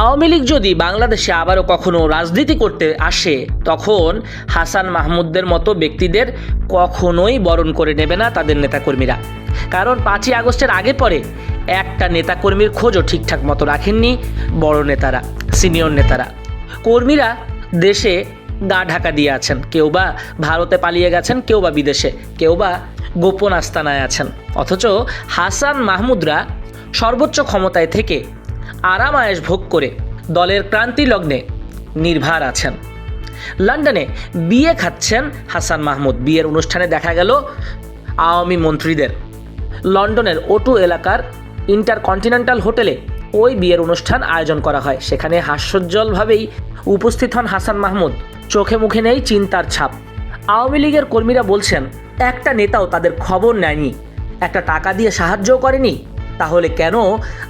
আওয়ামী লীগ যদি বাংলাদেশে আবারও কখনো রাজনীতি করতে আসে, তখন হাসান মাহমুদদের মতো ব্যক্তিদের কখনোই বরণ করে নেবে না তাদের নেতাকর্মীরা। কারণ পাঁচই আগস্টের আগে পরে একটা নেতাকর্মীর খোঁজও ঠিকঠাক মতো রাখেননি বড় নেতারা, সিনিয়র নেতারা। কর্মীরা দেশে গা ঢাকা দিয়ে আছেন, কেউ বা ভারতে পালিয়ে গেছেন, কেউ বা বিদেশে, কেউ বা গোপন আস্তানায় আছেন। অথচ হাসান মাহমুদরা সর্বোচ্চ ক্ষমতায় থেকে আরাম আয়েস ভোগ করে দলের ক্রান্তি লগ্নে নির্ভার আছেন। লন্ডনে বিয়ে খাচ্ছেন হাসান মাহমুদ। বিয়ের অনুষ্ঠানে দেখা গেল আওয়ামী মন্ত্রীদের। লন্ডনের ওটু এলাকার ইন্টারকন্টিনেন্টাল হোটেলে ওই বিয়ের অনুষ্ঠান আয়োজন করা হয়। সেখানে হাস্যোজ্জ্বলভাবেই উপস্থিত হন হাসান মাহমুদ। চোখে মুখে নেই চিন্তার ছাপ। আওয়ামী লীগের কর্মীরা বলছেন, একটা নেতাও তাদের খবর নেয়নি। একটা টাকা দিয়ে সাহায্যও করেনি। তাহলে কেন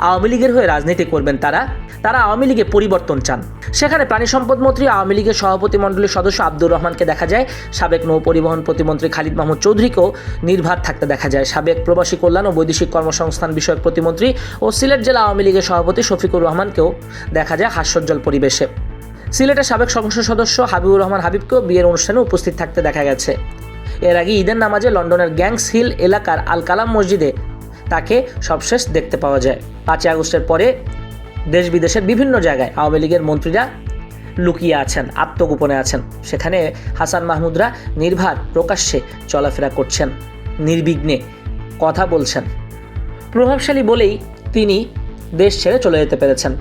আওয়ামী লীগের হয়ে রাজনীতি করবেন তারা? তারা আওয়ামী লীগে পরিবর্তন চান। সেখানে প্রাণী সম্পদ মন্ত্রী, আওয়ামী লীগের সভাপতি মণ্ডলীর সদস্য আব্দুর রহমানকে দেখা যায়। সাবেক নৌ পরিবহন প্রতিমন্ত্রী খালিদ মাহমুদ চৌধুরীকেও নির্ভার থাকতে দেখা যায়। সাবেক প্রবাসী কল্যাণ ও বৈদেশিক কর্মসংস্থান বিষয়ক প্রতিমন্ত্রী ও সিলেট জেলা আওয়ামী লীগের সভাপতি শফিকুর রহমানকেও দেখা যায় হাস্যোজ্জ্বল পরিবেশে। সিলেটের সাবেক সংসদ সদস্য হাবিবুর রহমান হাবিবকেও বিয়ের অনুষ্ঠানে উপস্থিত থাকতে দেখা গেছে। এর আগে ঈদের নামাজে লন্ডনের গ্যাংস হিল এলাকার আল কালাম মসজিদে তাকে সবশেষ দেখতে পাওয়া যায়। পাঁচই আগস্টের পরে দেশ বিদেশের বিভিন্ন জায়গায় আওয়ামী লীগের মন্ত্রীরা লুকিয়ে আছেন, আত্মগোপনে আছেন। সেখানে হাসান মাহমুদরা নির্ভার, প্রকাশ্যে চলাফেরা করছেন, নির্বিঘ্নে কথা বলছেন। প্রভাবশালী বলেই তিনি দেশ ছেড়ে চলে যেতে পেরেছেন।